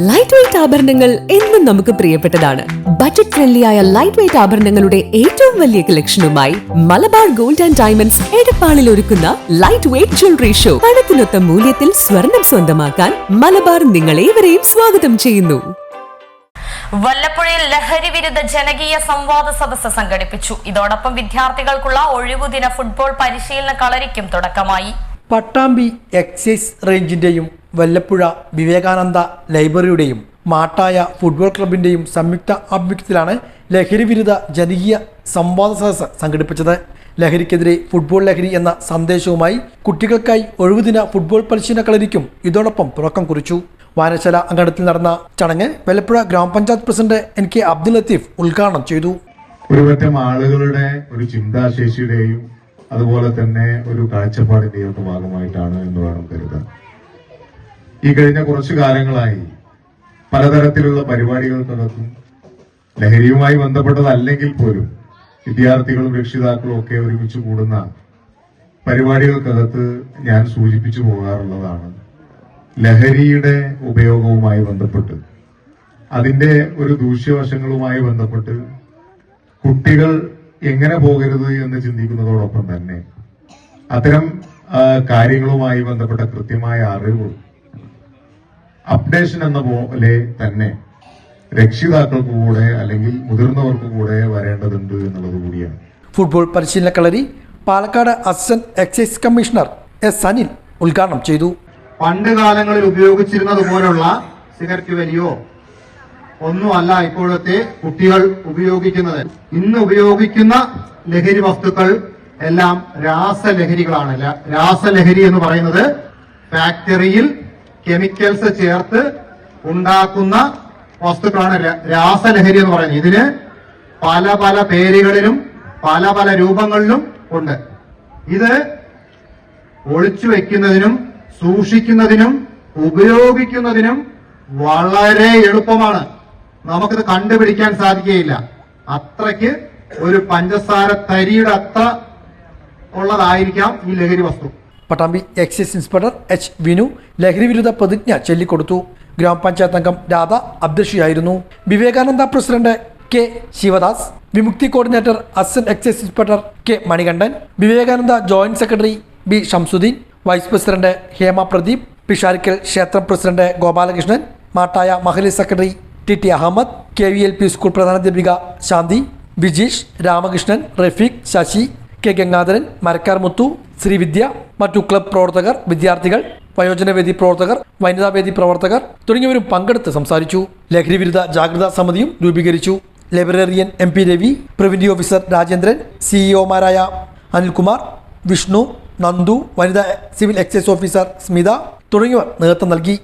Light weight ആഭരണങ്ങൾ എന്നും നമുക്ക് പ്രിയപ്പെട്ടതാണ്. ബജറ്റ് ഫ്രണ്ട്ലിയായ ലൈറ്റ് വെയിറ്റ് ആഭരണങ്ങളുടെ ഏറ്റവും വലിയ കളക്ഷനുമായി മലബാർ ഗോൾഡ് ആൻഡ് ഡയമണ്ട്സ് എടപ്പാളിൽ ഒരുക്കുന്ന ലൈറ്റ് വെയിറ്റ് ജ്വല്ലറി ഷോ പണത്തിനൊത്ത മൂല്യത്തിൽ സ്വർണം സ്വന്തമാക്കാൻ മലബാർ നിങ്ങളേവരെയും സ്വാഗതം ചെയ്യുന്നു. വല്ലപ്പുഴയിൽ ലഹരി വിരുദ്ധ ജനകീയ സംവാദ സദസ്സ് സംഘടിപ്പിച്ചു. ഇതോടൊപ്പം വിദ്യാർത്ഥികൾക്കുള്ള ഒഴിവുദിന ഫുട്ബോൾ പരിശീലന കളരിക്കും തുടക്കമായി. പട്ടാമ്പി എക്സൈസ് റേഞ്ചിന്റെയും വല്ലപ്പുഴ വിവേകാനന്ദ ലൈബ്രറിയുടെയും മാട്ടായ ഫുട്ബോൾ ക്ലബിന്റെയും സംയുക്ത ആഭിമുഖ്യത്തിലാണ് ലഹരി വിരുദ്ധ ജനകീയ സംവാദ സദസ്സ് സംഘടിപ്പിച്ചത്. ലഹരിക്കെതിരെ ഫുട്ബോൾ ലഹരി എന്ന സന്ദേശവുമായി കുട്ടികൾക്കായി ഒഴിവുദിന ഫുട്ബോൾ പരിശീലന കളരിക്കും ഇതോടൊപ്പം തുടക്കം കുറിച്ചു. വായനശാല അങ്കണത്തിൽ നടന്ന ചടങ്ങ് വല്ലപ്പുഴ ഗ്രാമപഞ്ചായത്ത് president N K Abdul Latheef ഉദ്ഘാടനം ചെയ്തു. ഒരുപറ്റം ആളുകളുടെ ഒരു ചിന്താശേഷിയുടെയും അതുപോലെ തന്നെ ഒരു കാഴ്ചപ്പാടിന്റെയും ഭാഗമായിട്ടാണ് എന്ന് വേണം കരുതാൻ. ഈ കഴിഞ്ഞ കുറച്ചു കാലങ്ങളായി പലതരത്തിലുള്ള പരിപാടികൾ നടത്തും ലഹരിയുമായി ബന്ധപ്പെട്ടതല്ലെങ്കിൽ പോലും വിദ്യാർത്ഥികളും രക്ഷിതാക്കളും ഒക്കെ ഒരുമിച്ച് കൂടുന്ന പരിപാടികൾക്കകത്ത് ഞാൻ സൂചിപ്പിച്ചു പോകാറുള്ളതാണ്. ലഹരിയുടെ ഉപയോഗവുമായി ബന്ധപ്പെട്ട് അതിന്റെ ഒരു ദൂഷ്യവശങ്ങളുമായി ബന്ധപ്പെട്ട് കുട്ടികൾ എങ്ങനെ പോകരുത് എന്ന് ചിന്തിക്കുന്നതോടൊപ്പം തന്നെ അത്തരം കാര്യങ്ങളുമായി ബന്ധപ്പെട്ട കൃത്യമായ അറിവ് അപ്ഡേഷൻ എന്ന പോലെ തന്നെ രക്ഷിതാക്കൾക്ക് കൂടെ അല്ലെങ്കിൽ മുതിർന്നവർക്ക് കൂടെ വരേണ്ടതുണ്ട് എന്നുള്ളത് കൂടിയാണ്. ഫുട്ബോൾ പരിശീലന കളരി Palakkad assistant excise commissioner S Anil ഉദ്ഘാടനം ചെയ്തു. പണ്ട് കാലങ്ങളിൽ ഉപയോഗിച്ചിരുന്നത് പോലുള്ള സിഗരറ്റ് വലിയോ? ഒന്നുമല്ല ഇപ്പോഴത്തെ കുട്ടികൾ ഉപയോഗിക്കുന്നത്. ഇന്ന് ഉപയോഗിക്കുന്ന ലഹരി വസ്തുക്കൾ എല്ലാം രാസലഹരികളാണ്. രാസലഹരി എന്ന് പറയുന്നത് ഫാക്ടറിയിൽ കെമിക്കൽസ് ചേർത്ത് ഉണ്ടാക്കുന്ന വസ്തുക്കളാണ് രാസലഹരി എന്ന് പറയുന്നത്. ഇതിന് പല പല പേരുകളിലും പല പല രൂപങ്ങളിലും ഉണ്ട്. ഇത് ഒളിച്ചു വെക്കുന്നതിനും സൂക്ഷിക്കുന്നതിനും ഉപയോഗിക്കുന്നതിനും വളരെ എളുപ്പമാണ്. നമുക്കിത് കണ്ടുപിടിക്കാൻ സാധിക്കുകയില്ല. അത്രയ്ക്ക് ഒരു പഞ്ചസാര തരിയുടെ അത്ര ഉള്ളതായിരിക്കാം ഈ ലഹരി വസ്തു. Pattambi excise inspector H Vinu ലഹരി വിരുദ്ധ പ്രതിജ്ഞ ചൊല്ലിക്കൊടുത്തു. ഗ്രാമപഞ്ചായത്ത് അംഗം Radha അധ്യക്ഷയായിരുന്നു. Vivekananda president K Sivadas Vimukthi coordinator assistant excise inspector K Manikandan Vivekananda joint secretary B Shamsuddin vice president Hema Pradeep Pisharikkal ക്ഷേത്രം president Gopalakrishnan Mattaya മഹലി secretary T T Ahammed K V L P school പ്രധാനാധ്യാപിക Shanthi Vijeesh Ramakrishnan Rafeeq Sasi K Gangadharan Marakkar Muthu Srividya മറ്റു club പ്രവർത്തകർ വിദ്യാർത്ഥികൾ വയോജനവേദി പ്രവർത്തകർ വനിതാവേദി പ്രവർത്തകർ തുടങ്ങിയവരും പങ്കെടുത്ത് സംസാരിച്ചു. ലഹരി വിരുദ്ധ ജാഗ്രതാ സമിതിയും രൂപീകരിച്ചു. Librarian M P Ravi preventive officer Rajendran സിഇഒമാരായ Anilkumar Vishnu Nandu വനിതാ സിവിൽ എക്സൈസ് ഓഫീസർ സ്മിത തുടങ്ങിയവർ നേതൃത്വം നൽകി.